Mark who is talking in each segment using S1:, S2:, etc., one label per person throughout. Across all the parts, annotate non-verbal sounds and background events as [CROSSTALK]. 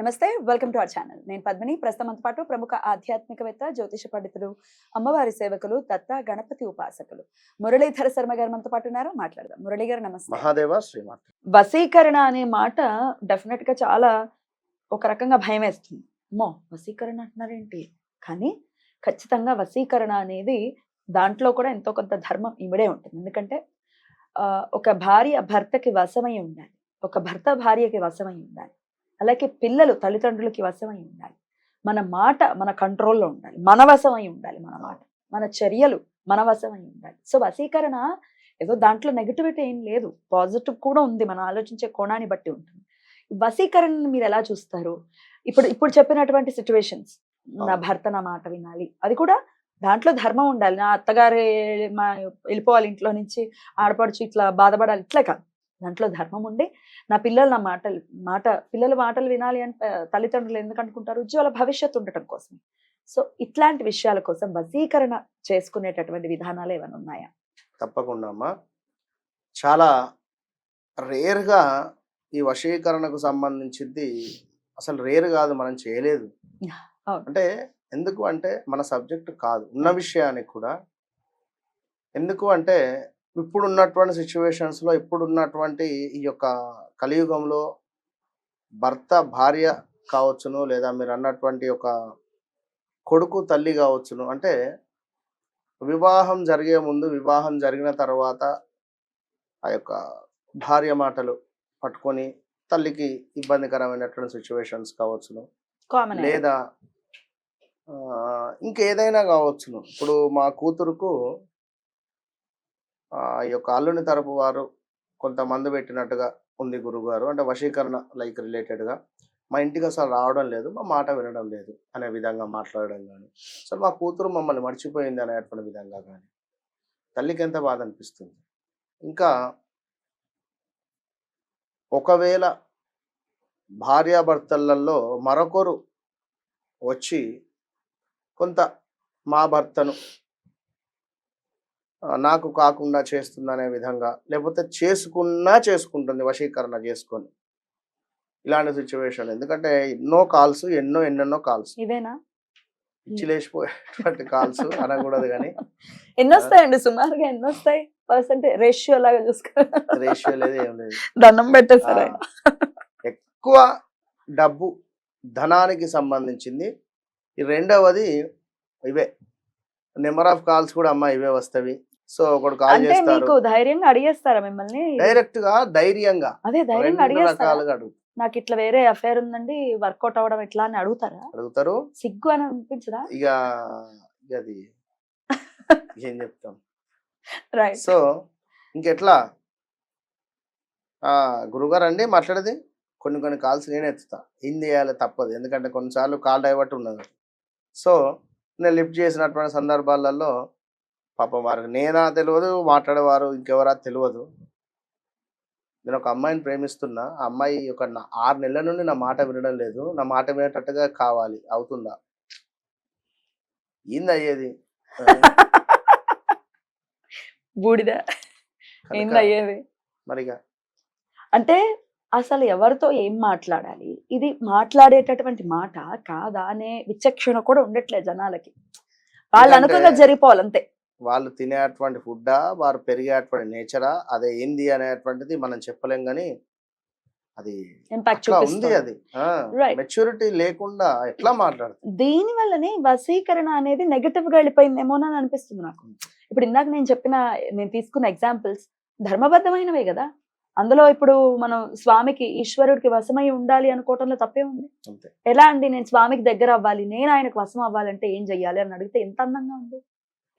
S1: నమస్తే welcome to our channel. నేను పద్మిని. ప్రస్తుతంతో పాటు ప్రముఖ ఆధ్యాత్మికవేత్త జ్యోతిష పండితులు అమ్మవారి సేవకులు దత్త గణపతి ఉపాసకులు మురళీధర శర్మ గారు మనతో పాటు ఉన్నారు. మాట్లాడదాం. మురళి గారు నమస్తే.
S2: మహాదేవ శ్రీమాత.
S1: వశీకరణ అనే మాట డెఫినెట్గా చాలా ఒక రకంగా భయం వేస్తుంది. అమ్మో వశీకరణ అంటున్నారేంటి కానీ ఖచ్చితంగా వశీకరణ అనేది దాంట్లో కూడా ఎంతో కొంత ధర్మం ఇమిడే ఉంటుంది. ఎందుకంటే ఒక భార్య భర్తకి వశమై ఉండాలి. ఒక భర్త భార్యకి వశమై ఉండాలి. అలాగే పిల్లలు తల్లిదండ్రులకి వశమై ఉండాలి. మన మాట మన కంట్రోల్లో ఉండాలి. మన వశమై ఉండాలి మన మాట. మన చర్యలు మన వశమై ఉండాలి. సో వశీకరణ ఏదో దాంట్లో నెగిటివిటీ ఏం లేదు. పాజిటివ్ కూడా ఉంది. మనం ఆలోచించే కోణాన్ని బట్టి ఉంటుంది. వశీకరణను మీరు ఎలా చూస్తారు? ఇప్పుడు ఇప్పుడు చెప్పినటువంటి సిచ్యువేషన్స్ నా. భర్త నా మాట వినాలి. అది కూడా దాంట్లో ధర్మం ఉండాలి. నా అత్తగారి మా వెళ్ళిపోవాలి ఇంట్లో నుంచి ఆడపడుచు ఇట్లా బాధపడాలి. ఇట్లా కాదు. దాంట్లో ధర్మం ఉండి. నా పిల్లలు నా మాటలు మాట పిల్లల మాటలు వినాలి అంటే తల్లిదండ్రులు ఎందుకు అనుకుంటారు? ఉజ్వల భవిష్యత్తు ఉండటం కోసం సో ఇట్లాంటి విషయాల కోసం వశీకరణ చేసుకునేటటువంటి విధానాలు ఏమైనా ఉన్నాయా?
S2: తప్పకుండా అమ్మా. చాలా రేర్గా ఈ వశీకరణకు సంబంధించింది అసలు రేర్ కాదు మనం చేయలేదు. అంటే ఎందుకు అంటే మన సబ్జెక్ట్ కాదు. ఉన్న విషయానికి కూడా. ఎందుకు అంటే ఇప్పుడు ఉన్నటువంటి సిచ్యువేషన్స్లో ఇప్పుడు ఉన్నటువంటి ఈ యొక్క కలియుగంలో భర్త భార్య కావచ్చును లేదా మీరు అన్నటువంటి ఒక కొడుకు తల్లి కావచ్చును. అంటే వివాహం జరిగే ముందు వివాహం జరిగిన తర్వాత ఆ యొక్క భార్య మాటలు పట్టుకొని తల్లికి ఇబ్బందికరమైనటువంటి సిచ్యువేషన్స్ కావచ్చును. లేదా ఇంకేదైనా కావచ్చును. ఇప్పుడు మా కూతురుకు ఈ యొక్క అల్లుని తరపు వారు కొంతమంది పెట్టినట్టుగా ఉంది గురుగారు అంటే వశీకరణ లైక్ రిలేటెడ్గా మా ఇంటికి అసలు రావడం లేదు మా మాట వినడం లేదు అనే విధంగా మాట్లాడడం కానీ అసలు మా కూతురు మమ్మల్ని మర్చిపోయింది అనేటువంటి విధంగా కానీ తల్లికి ఎంత బాధ అనిపిస్తుంది? ఇంకా ఒకవేళ భార్యాభర్తలలో మరొకరు వచ్చి కొంత మా భర్తను నాకు కాకుండా చేస్తుందనే విధంగా లేకపోతే చేసుకున్నా చేసుకుంటుంది వశీకరణ చేసుకొని. ఇలాంటి సిచ్యువేషన్ ఎందుకంటే ఎన్నో కాల్స్ ఎన్నో ఎన్నెన్నో కాల్స్
S1: ఇవేనా?
S2: పిచ్చిలేసిపోయేటువంటి కాల్స్ అనకూడదు కానీ
S1: ఎన్ని వస్తాయండి సుమారుగా ఎన్ని వస్తాయి పర్సెంట్ రేషియో లాగా చూసుకో.
S2: రేషియో లేదు ఏం లేదు.
S1: దండం పెట్టేశారు ఆయన.
S2: ఎక్కువ డబ్బు ధనానికి సంబంధించింది. ఈ రెండవది ఇవే. నెంబర్ ఆఫ్ కాల్స్ కూడా అమ్మా ఇవే వస్తవి. సో ఒకడు కాల్
S1: అంటే
S2: చేస్తారు.
S1: మీకు ధైర్యంగా అడిగేస్తారా మిమ్మల్ని?
S2: డైరెక్ట్గా ధైర్యంగా.
S1: అదే ధైర్యంగా
S2: రెండు
S1: అడిగేస్తారా?
S2: రకాలుగా అడుగు.
S1: నాకు ఇట్లా వేరే అఫేర్ ఉందండి వర్కౌట్ అవ్వడం ఎట్లా అని అడుగుతారా?
S2: అడుగుతారు.
S1: సిగ్గు అని అనిపించదా?
S2: ఇక ఇక అది [LAUGHS] ఏం చెప్తాం.
S1: రైట్
S2: సో ఇంకెట్లా? ఆ గురుగారు అండి మాట్లాడేది? కొన్ని కొన్ని కాల్స్ నేను ఎత్తుతా. ఏం చేయాలి? తప్పదు. ఎందుకంటే కొన్నిసార్లు కాల్ డైవర్ట్ ఉన్నది సో నేను లిఫ్ట్ చేసినటువంటి సందర్భాలలో పాపం వారికి నేనా తెలియదు మాట్లాడేవారు ఇంకెవరా తెలియదు నేను ఒక అమ్మాయిని ప్రేమిస్తున్నా ఆ అమ్మాయి ఒక ఆరు నెలల నుండి నా మాట వినడం లేదు నా మాట వినేటట్టుగా కావాలి అవుతుందా? ఏంది అయ్యేది?
S1: బూడిద. ఏంది అయ్యేది?
S2: మరిగా.
S1: అంటే అసలు ఎవరితో ఏం మాట్లాడాలి? ఇది మాట్లాడేటటువంటి మాట కాదా అనే విచక్షణ కూడా ఉండట్లేదు జనాలకి. వాళ్ళు
S2: ఎందుకంటే-
S1: అనుకున్నది జరిగిపోవాలి అంతే
S2: వాళ్ళు తినేటువంటి ఫుడ్డా వారు పెరిగేటువంటి నేచరా అదే ఏంది అనేటువంటిది మనం చెప్పలేం కానీ అది ఉంది అది. మెచ్యూరిటీ లేకుండా ఎట్లా మాట్లాడుతుంది
S1: దీని వల్లనే వశీకరణ అనేది నెగటివ్గా వెళ్ళిపోయిందేమో అని అనిపిస్తుంది నాకు. ఇప్పుడు ఇందాక నేను చెప్పిన నేను తీసుకున్న ఎగ్జాంపుల్స్ ధర్మబద్ధమైనవే కదా? అందులో ఇప్పుడు మనం స్వామికి ఈశ్వరుడికి వశమై ఉండాలి అనుకోవటంలో తప్పే ఉంది. ఎలా అండి నేను స్వామికి దగ్గర అవ్వాలి నేను ఆయనకు వశం అవ్వాలంటే ఏం చెయ్యాలి అని అడిగితే ఎంత అందంగా ఉంది?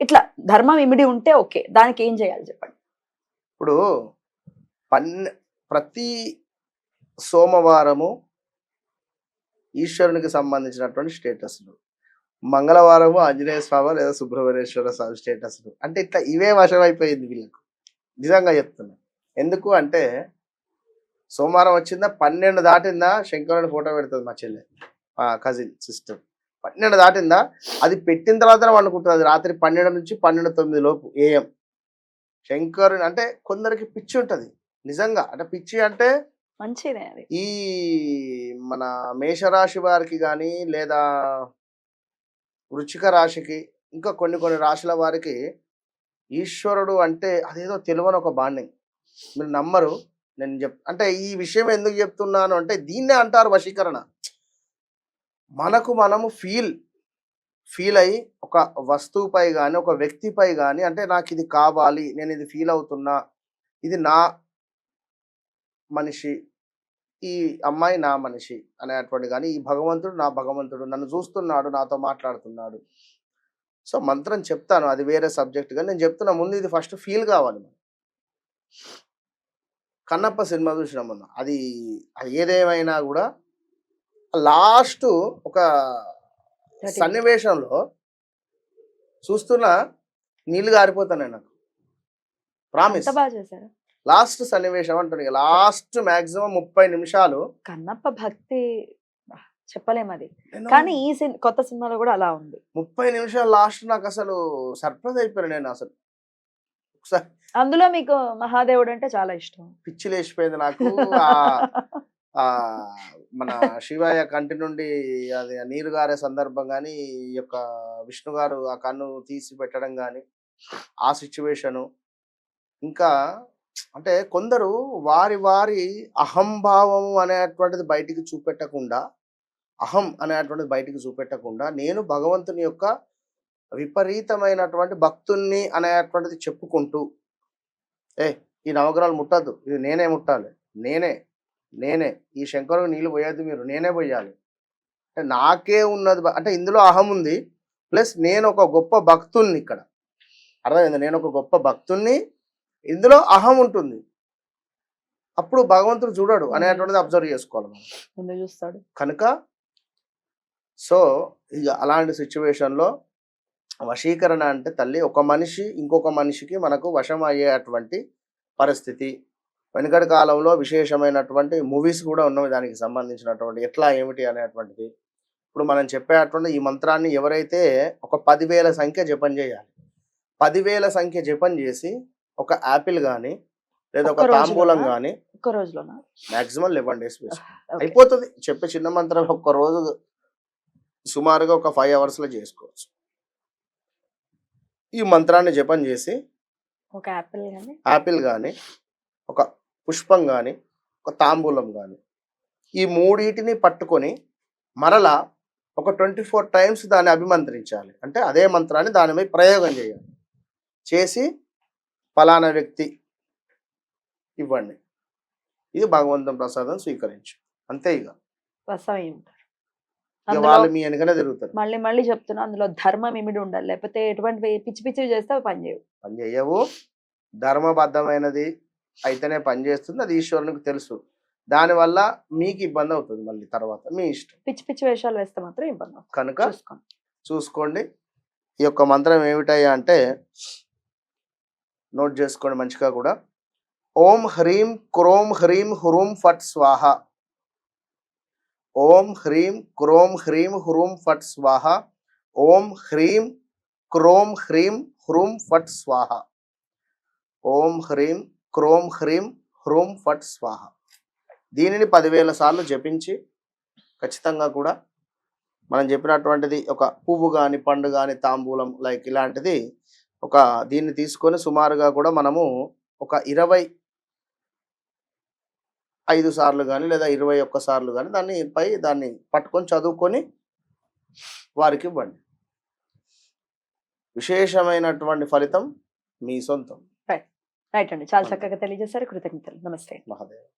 S1: ఇట్లా ధర్మం ఇమిడి ఉంటే ఓకే దానికి ఏం చేయాలి చెప్పండి?
S2: ఇప్పుడు పన్ ప్రతి సోమవారము ఈశ్వరునికి సంబంధించినటువంటి స్టేటస్లు. మంగళవారము ఆంజనేయ స్వామి లేదా సుబ్రహ్మణ్యేశ్వర స్వామి స్టేటస్లు. అంటే ఇట్లా ఇవే వశం అయిపోయింది వీళ్ళకు. నిజంగా చెప్తున్నా. ఎందుకు అంటే సోమవారం వచ్చిందా పన్నెండు దాటిందా శంకరుని ఫోటో పెడుతుంది మా చెల్లె మా కజిన్ సిస్టర్. పన్నెండు దాటిందా? అది పెట్టిన తర్వాత వండుకుంటుంది. రాత్రి పన్నెండు నుంచి పన్నెండు తొమ్మిది లోపు ఏఎం శంకరుని అంటే కొందరికి పిచ్చి ఉంటుంది. నిజంగా అంటే పిచ్చి అంటే
S1: మంచిదే అది.
S2: ఈ మన మేషరాశి వారికి కానీ లేదా వృచ్చిక రాశికి ఇంకా కొన్ని కొన్ని రాశుల వారికి ఈశ్వరుడు అంటే అదేదో తెలియని ఒక బాండింగ్. మీరు నమ్మరు. నేను చెప్ అంటే ఈ విషయం ఎందుకు చెప్తున్నాను అంటే దీన్నే అంటారు వశీకరణ. మనకు మనము ఫీల్ ఫీల్ అయ్యి ఒక వస్తువుపై కానీ ఒక వ్యక్తిపై కానీ అంటే నాకు ఇది కావాలి నేను ఇది ఫీల్ అవుతున్నా ఇది నా మనిషి ఈ అమ్మాయి నా మనిషి అనేటువంటి కానీ ఈ భగవంతుడు నా భగవంతుడు నన్ను చూస్తున్నాడు నాతో మాట్లాడుతున్నాడు. సో మంత్రం చెప్తాను అది వేరే సబ్జెక్ట్ కానీ నేను చెప్తున్నా ముందు ఇది ఫస్ట్ ఫీల్ కావాలి కన్నప్ప సినిమా చూసినాం మొన్న అది అది ఏదేమైనా కూడా లాస్ట్ ఒక సన్నివేశంలో చూస్తున్నా నీళ్ళు గారిపోతాను నాకు. ప్రామిస్ లాస్ట్ సన్నివేశం అంటుంది లాస్ట్ మాక్సిమం ముప్పై నిమిషాలు.
S1: కన్నప్ప భక్తి బా, చెప్పలేం అది. కానీ ఈ కొత్త సినిమాలో కూడా అలా ఉంది.
S2: ముప్పై నిమిషాలు లాస్ట్ నాకు అసలు సర్ప్రైజ్ అయిపోయాను నేను అసలు.
S1: అందులో మీకు మహాదేవుడు అంటే చాలా ఇష్టం.
S2: పిచ్చి లేచిపోయింది నాకు. [LAUGHS] మన శివయ్య కంటి నుండి అది నీరు గారే సందర్భం కానీ ఈ యొక్క విష్ణు గారు ఆ కన్ను తీసి పెట్టడం కానీ ఆ సిచ్యువేషను. ఇంకా అంటే కొందరు వారి వారి అహంభావం అనేటువంటిది బయటికి చూపెట్టకుండా అహం అనేటువంటిది బయటికి చూపెట్టకుండా నేను భగవంతుని యొక్క విపరీతమైనటువంటి భక్తుణ్ణి అనేటువంటిది చెప్పుకుంటూ ఏ ఈ నవగ్రహాలు ముట్టద్దు. ఇది నేనే ముట్టాలి. నేనే నేనే. ఈ శంకరుడు నీళ్ళు పోయొద్దు మీరు. నేనే పోయాలి. అంటే నాకే ఉన్నది అంటే ఇందులో అహం ఉంది. ప్లస్ నేను ఒక గొప్ప భక్తుణ్ణి ఇక్కడ. అర్థమైంది? నేను ఒక గొప్ప భక్తుణ్ణి ఇందులో అహం ఉంటుంది. అప్పుడు భగవంతుడు చూడడు అనేటువంటిది అబ్జర్వ్ చేసుకోవాలి మనం.
S1: చూస్తాడు.
S2: కనుక సో ఇక అలాంటి సిచ్యువేషన్లో వశీకరణ అంటే తల్లి ఒక మనిషి ఇంకొక మనిషికి మనకు వశం అయ్యేటువంటి పరిస్థితి వెనుకటి కాలంలో విశేషమైనటువంటి మూవీస్ కూడా ఉన్నవి దానికి సంబంధించినటువంటి ఎట్లా ఏమిటి అనేటువంటిది. ఇప్పుడు మనం చెప్పేటువంటి ఈ మంత్రాన్ని ఎవరైతే ఒక పదివేల సంఖ్య జపం చేయాలి పదివేల సంఖ్య జపం చేసి ఒక యాపిల్ కానీ లేదా ఒక? తాంబూలం కానీ
S1: ఒక్క రోజులోనా?
S2: Maximum eleven days. అయిపోతుంది. చెప్పే చిన్న మంత్రం ఒక్క రోజు సుమారుగా ఒక ఫైవ్ అవర్స్లో చేసుకోవచ్చు. ఈ మంత్రాన్ని జపం చేసి
S1: ఒక యాపిల్ కానీ
S2: యాపిల్ కానీ ఒక పుష్పం కానీ ఒక తాంబూలం కానీ ఈ మూడింటిని పట్టుకొని మరలా ఒక ట్వంటీ ఫోర్ టైమ్స్ దాన్ని అభిమంత్రించాలి. అంటే అదే మంత్రాన్ని దాని మీద ప్రయోగం చేయాలి. చేసి ఫలానా వ్యక్తి ఇవ్వండి. ఇది భగవంతుని ప్రసాదం స్వీకరించు. అంతే ఇక. వాళ్ళు మీ వెనకనే తిరుగుతారు.
S1: మళ్ళీ మళ్ళీ చెప్తున్నా అందులో ధర్మం ఇమిడి ఉండాలి. లేకపోతే ఎటువంటి పిచ్చి పిచ్చి చేస్తే పని చేయవు.
S2: పని చేయవు. ధర్మబద్ధమైనది అయితేనే పని చేస్తుంది అది ఈశ్వరునికి తెలుసు. దానివల్ల మీకు ఇబ్బంది అవుతుంది మళ్ళీ తర్వాత మీ ఇష్టం.
S1: పిచ్చి పిచ్చి వేషాలు వేస్తే మాత్రం ఇబ్బంది.
S2: కనుక
S1: చూసుకోండి.
S2: చూసుకోండి. ఈ యొక్క మంత్రం ఏమిటయ్యా అంటే నోట్ చేసుకోండి మంచిగా కూడా. ఓం హ్రీం క్రోం హ్రీం హురుం ఫట్ స్వాహ. ఓం హ్రీం క్రోం హ్రీం హురుం ఫట్ స్వాహ. ఓం హ్రీం క్రోం హ్రీం హురుం ఫట్ స్వాహ. ఓం హ్రీం క్రోం హ్రీం హ్రూం ఫట్ స్వాహ. దీనిని పదివేల సార్లు జపించి ఖచ్చితంగా కూడా మనం చెప్పినటువంటిది ఒక పువ్వు కానీ పండు కానీ తాంబూలం లైక్ ఇలాంటిది ఒక దీన్ని తీసుకొని సుమారుగా కూడా మనము ఒక ఇరవై ఐదు సార్లు కానీ లేదా ఇరవై ఒక్క సార్లు కానీ దాన్ని పై దాన్ని పట్టుకొని చదువుకొని వారికి ఇవ్వండి. విశేషమైనటువంటి ఫలితం మీ సొంతం.
S1: రైట్ అండి. చాలా చక్కగా తెలియజేశారు. కృతజ్ఞతలు. నమస్తే.
S2: మహాదేవ్.